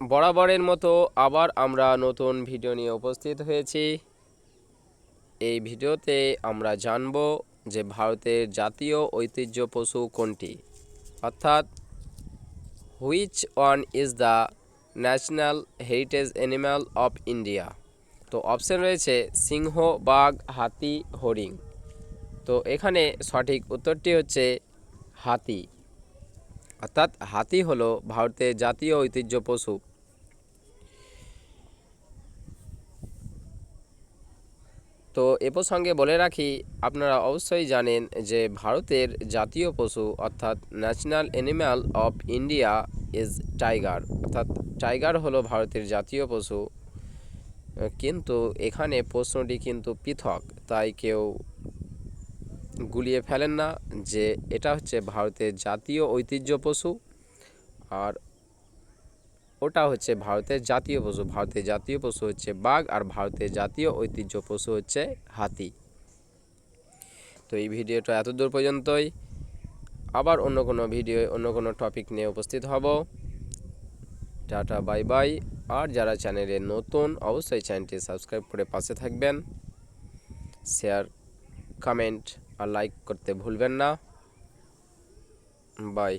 বরাবরের মতো আবার আমরা নতুন ভিডিও নিয়ে উপস্থিত হয়েছি। এই ভিডিওতে আমরা জানব যে ভারতের জাতীয় ঐতিহ্য পশু কোনটি? অর্থাৎ which one is the national heritage animal of India তো অপশন রয়েছে সিংহ, বাঘ, হাতি হরিং তো এখানে সঠিক উত্তরটি হচ্ছে হাতি। অর্থাৎ হাতি হলো ভারতের জাতীয় ঐতিহ্য পশু। তো এ প্রসঙ্গে বলে রাখি, আপনারা অবশ্যই জানেন যে ভারতের জাতীয় পশু অর্থাৎ national animal of India is tiger. অর্থাৎ টাইগার হলো ভারতের জাতীয় পশু। কিন্তু এখানে প্রশ্নটি কিন্তু পৃথক, তাই কেউ গুলিয়ে ফেলেন না যে এটা হচ্ছে ভারতের জাতীয় ঐতিহ্য পশু। আর ওটা হচ্ছে ভারতের জাতীয় পশু। ভারতের জাতীয় পশু হচ্ছে বাঘ আর ভারতের জাতীয় ঐতিহ্য পশু হচ্ছে হাতি। তো এই ভিডিওটা এত দূর পর্যন্তই। আবার অন্য কোনো ভিডিও, অন্য কোনো টপিক নিয়ে উপস্থিত হব। Tata, bye bye. আর যারা চ্যানেলে নতুন, অবশ্যই চ্যানেলটি সাবস্ক্রাইব করে পাশে থাকবেন। শেয়ার কমেন্ট আর লাইক করতে ভুলবেন না। বাই।